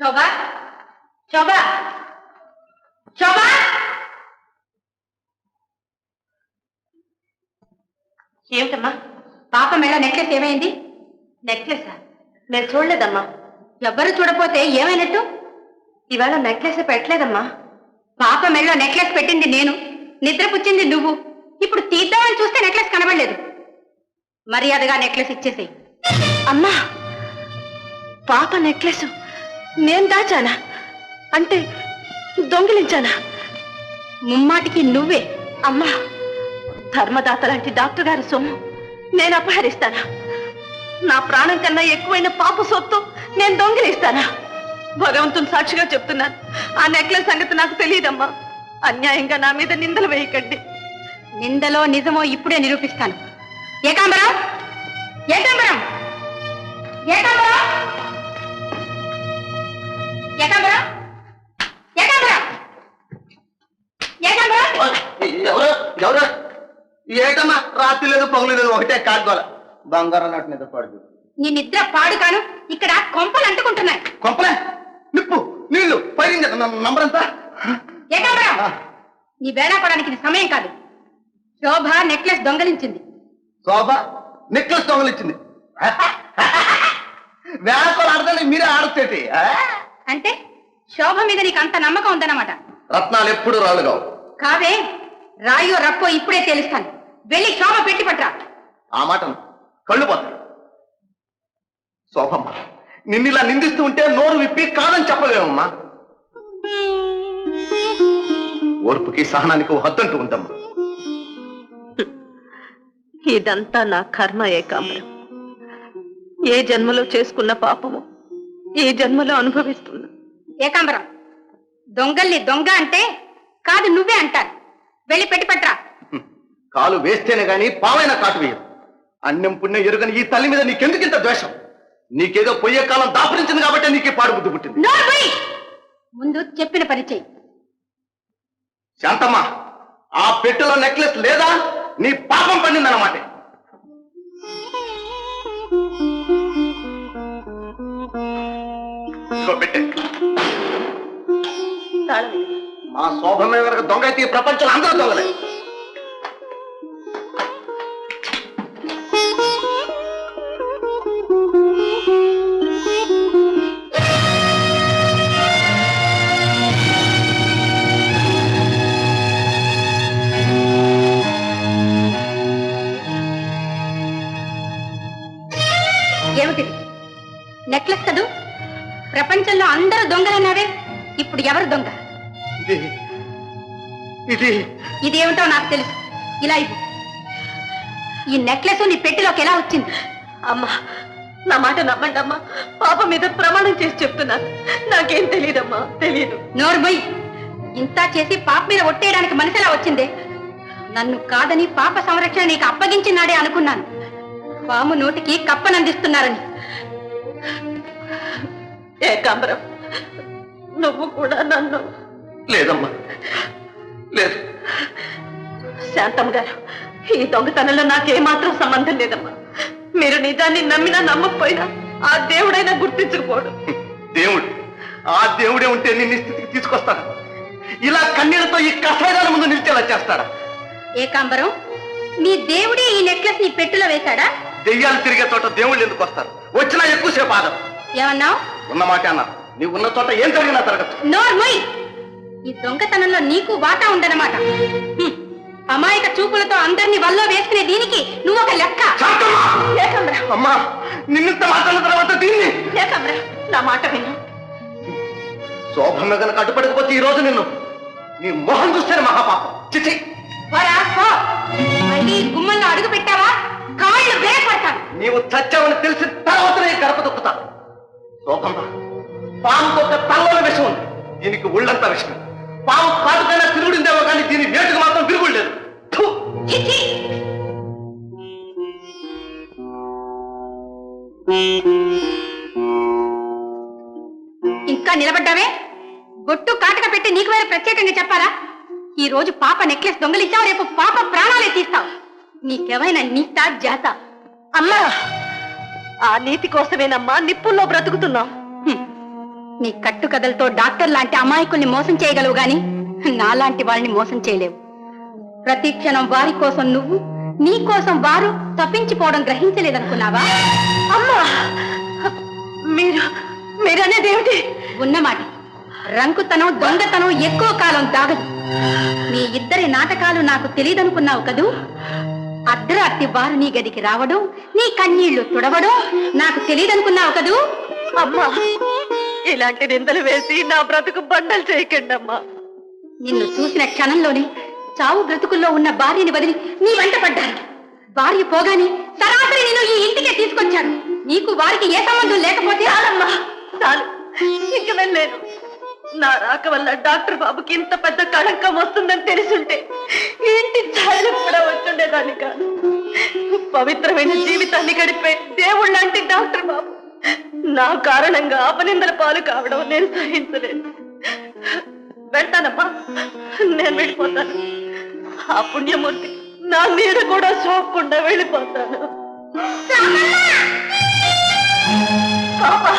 శోభా శోభా శోభా ఏమిటమ్మా? పాప మెళ్ళ నెక్లెస్ ఏమైంది? నెక్లెస్? నేను చూడలేదమ్మా. ఎవ్వరు చూడపోతే ఏమైనట్టు? ఇవాళ నెక్లెస్ పెట్టలేదమ్మా. పాప మెళ్ళ నెక్లెస్ పెట్టింది నేను. నిద్రపుచ్చింది నువ్వు. ఇప్పుడు తీద్దామని చూస్తే నెక్లెస్ కనబడలేదు. మర్యాదగా నెక్లెస్ ఇచ్చేసేయి. అమ్మా పాప నెక్లెస్ నేను దాచానా? అంటే దొంగిలించానా? ముమ్మాటికి నువ్వే అమ్మా. ధర్మదాత లాంటి డాక్టర్ గారి సొమ్ము నేను అపహరిస్తానా? నా ప్రాణం కన్నా ఎక్కువైన పాప సొత్తు నేను దొంగిలిస్తానా? భగవంతుని సాక్షిగా చెప్తున్నాను. ఆ నెక్లెస్ సంగతి నాకు తెలియదమ్మా. అన్యాయంగా నా మీద నిందలు వేయకండి. నిందలో నిజమో ఇప్పుడే నిరూపిస్తాను. ఏకాంబరం! ఏకాంబరం! ఏకాంబరం! ఏటమ్మా? రాత్రి లేదు పగులు లేదు ఒకటే కాదుగోల బంగారం నాటి నిద్ర పడుతుంది నీ నిద్ర పాడు కాను ఇక్కడ కొంపలు అంటుకుంటున్నాయి. కొంపలే? నిప్పు నీళ్ళు పైన నంబర్ ఎంత నీ వేళాపడానికి ఇది సమయం కాదు. శోభ నెక్లెస్ దొంగలించింది. శోభ నెక్లెస్ దొంగలిచ్చింది. వేళకోలు ఆడదండి మీరే ఆడుతేటి? అంటే శోభ మీద నీకు అంత నమ్మకం ఉందన్నమాట. రత్నాలు ఎప్పుడు రాలుగావు కావే రాయో రప్పో ఇప్పుడే తేలుస్తాను. వెళ్ళి శోభ పెట్టి పట్రా ఆ మాటను కళ్ళు పోతాయి. శోభమ్మ నిన్ను ఇలా నిందిస్తూ ఉంటే నోరు విప్పి కాదని చెప్పలేమమ్మా ఓర్పుకి సహనానికి హద్దంటూ ఉందమ్మా. ఇదంతా నా కర్మ ఏకాంబరం. ఏ జన్మలో చేసుకున్న పాపము ఈ జన్మలో అనుభవిస్తున్నా. ఏకాంబరం దొంగల్ని దొంగ అంటే కాదు నువ్వే అంటారు. వెళ్ళి పెట్టి పట్రా. కాలు వేస్తేనే గాని పావైన కాటు వేయదు అన్నం పుణ్యం ఎరుగని ఈ తల్లి మీద నీకెందుకు ఇంత ద్వేషం? నీకేదో పొయ్యే కాలం దాపురించింది కాబట్టి నీకు పాడు బుద్ధి పుట్టింది! ముందు చెప్పిన పని చెయ్యి. శాంతమ్మ ఆ పెట్టెలో నెక్లెస్ లేదా? నీ పాపం పండిందన్నమాట. పెట్టె. మా శోభమే కనుక దొంగ అయితే ఈ ప్రపంచంలో అందరూ దొంగలే. నెక్లెస్ కదూ ప్రపంచంలో అందరూ దొంగలన్నావే ఇప్పుడు ఎవరు దొంగ? ఇది ఇది. ఇదేమిటో నాకు తెలుసు. ఇలా ఇవ్వు. ఈ నెక్లెస్ నీ పెట్టిలోకి ఎలా వచ్చింది? అమ్మా నా మాట నమ్మండి అమ్మా పాప మీద ప్రమాణం చేసి చెప్తున్నాను. నాకేం తెలియదమ్మా తెలియదు నోర్మొయ్ ఇంత చేసి పాప మీద ఒట్టేయడానికి మనసులా వచ్చిందే? నన్ను కాదని పాప సంరక్షణ నీకు అప్పగించినాడే అనుకున్నాను. పాము నోటికి కప్పనందిస్తున్నారని. ఏకాంబరం. నువ్వు కూడా నన్ను. లేదమ్మా. లేదు. శాంతం గారు ఈ దొంగతనంలో నాకేమాత్రం సంబంధం లేదమ్మా. మీరు నిజాన్ని నమ్మినా నమ్మకపోయినా ఆ దేవుడైనా గుర్తించకపోడు. దేవుడు. ఆ దేవుడే ఉంటే నిన్ను స్థితికి తీసుకొస్తాడు? ఇలా కన్నీళ్ళతో ఈ కషాయాల ముందు నిలిచేలా చేస్తాడా? ఏకాంబరం నీ దేవుడే ఈ నెక్లెస్ నీ పెట్టెలో వేశాడా? దెయ్యాలు తిరిగే చోట దేవుళ్ళు ఎందుకు వస్తారు? వచ్చినా ఎక్కువసేపు ఆదం ఏమన్నావు? ఉన్న మాట అన్నా నీవు ఉన్న చోట ఏం జరిగినా నోర్మొయ్ ఈ దొంగతనంలో నీకు వాటా ఉందన్నమాట హ్మ్. అమాయక చూపులతో అందరినీ వల్లో వేసుకునే దీనికి నువ్వు ఒక లెక్క. అమ్మా నిన్నింత మాట్లాడిన తర్వాత దీన్ని. ఏకాంబరం నా మాట విను. శోభమ్మ గనక అడ్డుపడకపోతే ఈ రోజు నిన్ను నీ మొహం చూస్తేనే మహాపాపం. చిచి. మళ్ళీ గుమ్మంలో అడుగు పెట్టావా? కాళ్ళు వేయపడతాను నీవు చచ్చావని తెలిసిన తర్వాత నీ గడప తొక్కుతా శోభమ్మ పాము ఒక తలలో విషం ఉంది. దీనికి ఒళ్ళంతా విషయం పాము కాటుకైనా తిరుగుడిందేమో కానీ దీని వేటుకు మాత్రం తిరుగుడు లేదు. ఇంకా నిలబడ్డావే? బొట్టు కాటక పెట్టి నీకు వేరే ప్రత్యేకంగా చెప్పారా ఈ రోజు పాప నెక్లెస్ దొంగలిచ్చావు రేపు పాప ప్రాణాలే తీస్తావు. నీకెవైనా నీత జాత? అమ్మా! ఆ నీతి కోసమేనమ్మా నిప్పుల్లో బ్రతుకుతున్నాం. నీ కట్టుకథలతో డాక్టర్ లాంటి అమాయకుల్ని మోసం చేయగలవు గాని నాలాంటి వాళ్ళని మోసం చేయలేవు. ప్రతి క్షణం వారి కోసం నువ్వు నీ కోసం వారు తప్పించిపోవడం గ్రహించలేదనుకున్నావా? అమ్మా! మీరు మీరనేది ఏమిటి ఉన్నమాట. రంకుతనం దొంగతనం ఎక్కువ కాలం దాగదు. మీ ఇద్దరి నాటకాలు నాకు తెలియదనుకున్నావు కదూ? అర్ధరాత్రి వారు నీ గదికి రావడం నీ కన్నీళ్ళు తుడవడం నాకు తెలియదనుకున్నావు కదూ? అమ్మా ఇలాంటి నిందలు వేసి నా బ్రతుకు బండలు చేయకండి అమ్మా. నిన్ను చూసిన క్షణంలోనే చావు బ్రతుకుల్లో ఉన్న భార్యని వదిలి నీ వెంట పడ్డాను. భార్య పోగానే సరాసరి నేను ఈ ఇంటికే తీసుకొచ్చాను. నీకు వారికి ఏ సంబంధం లేకపోతే చాలమ్మా చాలు. ఇంక వెళ్ళలేను. నా రాక వల్ల డాక్టర్ బాబుకి ఇంత పెద్ద కళంకం వస్తుందని తెలిసుంటే ఇంటి ఛాయలు కూడా వచ్చుండేదాన్ని కాదు. పవిత్రమైన జీవితాన్ని గడిపే దేవుడు లాంటి డాక్టర్ బాబు. నా కారణంగా అపనిందల పాలు కావడం నేను సహించలేను వెళ్తానమ్మా. నేను వెళ్ళిపోతాను. ఆ పుణ్యమూర్తి నా మీద కూడా సోకకుండా వెళ్ళిపోతాను. పాపా!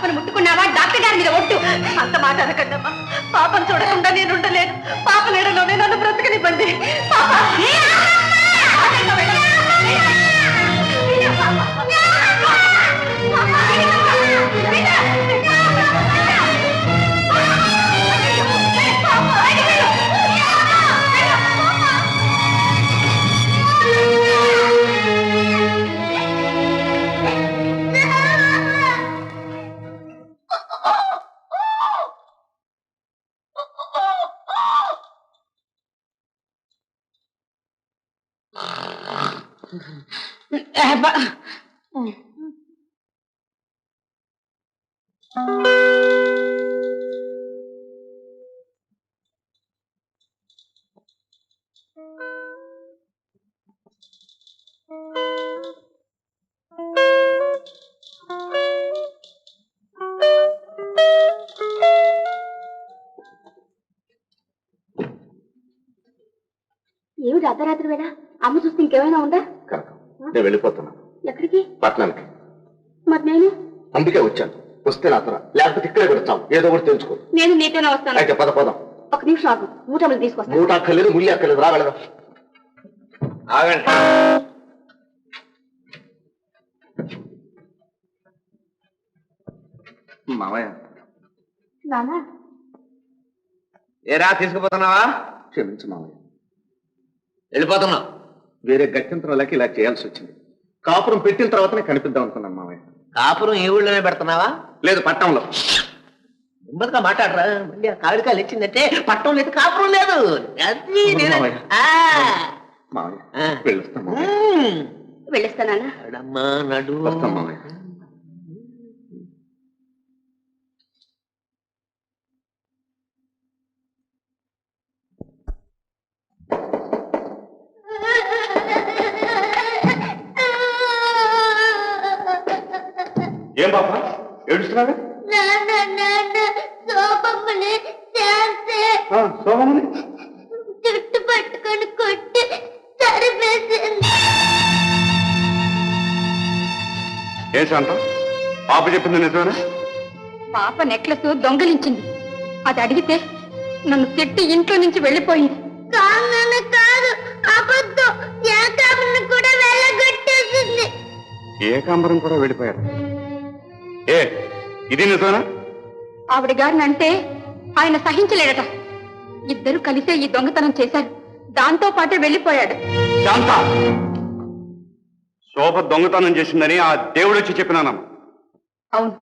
పాపను ముట్టుకున్నావా? డాక్టర్ గారి మీద ఒట్టు. అంత మాట అనకండమ్మా. పాపం చూడకుండా నేను ఉండలేను. పాప నీడలోనే నన్ను బ్రతకనివ్వండి. పాప! ఏమిటి అర్ధరాత్రి వేళ? అమ్మ చూస్తే ఇంకేమైనా ఉందా? నేను వెళ్ళిపోతున్నాను ఎక్కడికి? పట్టణానికి మరి నేను? అందుకే వచ్చాను. వస్తే నాతర లేకపోతే ఇక్కడే పెడతాం ఏదో ఒకటి తెలుసుకో. నేను నీతోనే వస్తాను. అయితే పద పదం. ఒక నిమిషం ఆగు. మూటములు తీసుకొస్తాను మూట అక్కర్లేదు ముల్లి అక్కర్లేదు. రా వెళదాం. ఆగండి. మామయ్య. నానా? ఏరా తీసుకుపోతున్నావా? క్షమించు మామయ్య. వెళ్ళిపోతున్నావు వేరే గత్యంతరం లేక ఇలా చేయాల్సి వచ్చింది. కాపురం పెట్టిన తర్వాతనే కనిపిద్దాం అనుకున్నాను మామయ్య. కాపురం ఈ ఊళ్ళోనే పెడుతున్నావా? లేదు పట్టణంలో. నెమ్మదిగా మాట్లాడరా. మళ్ళీ ఆ కావిడికాయలు ఇచ్చిందంటే పట్టణం లేదు కాపురం లేదు. అది నేను- మామయ్య. ఆ. మామయ్య ఆ. వెళ్ళొస్తాం మామయ్య. మ్మ్. వెళ్ళిస్తానా నడమ్మా, నడు వస్తాం మామయ్య. ఏడుస్తున్నావే? సోమని జుట్టు పట్టుకొని కొట్టి తరిమేసింది. ఏం శాంతం? పాప చెప్పింది నిజమేనా? పాప నెక్లెస్ దొంగలించింది. అది అడిగితే నన్ను తిట్టి ఇంట్లో నుంచి వెళ్ళిపోయింది. కాదు అబద్ధం. కూడా వెళ్ళగొట్టేసింది. ఏకాంబరం కూడా వెళ్ళిపోయారు. ఏ ఇది నిజమేనా? ఆవిడ గారిని అంటే ఆయన సహించలేడట. ఇద్దరు కలిసే ఈ దొంగతనం చేశారు. దాంతో పాటే వెళ్ళిపోయాడు. శాంత! శోభ దొంగతనం చేసిందని ఆ దేవుడు వచ్చి చెప్పినానమ్మా అవును.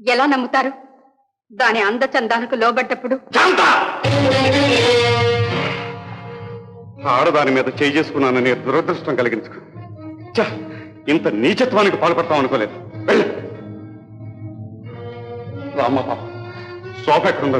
ఎలా నమ్ముతారు? దాని అందచందాలకు లోబడ్డప్పుడు. శాంత! ఆడదాని మీద చేయి చేసుకున్నానని దురదృష్టం కలిగించుకు. ఛ, ఇంత నీచత్వానికి పాల్పడతాం అనుకోలేదు వెళ్ళు! రామ్మ పాప శోభ ఎక్కడుందో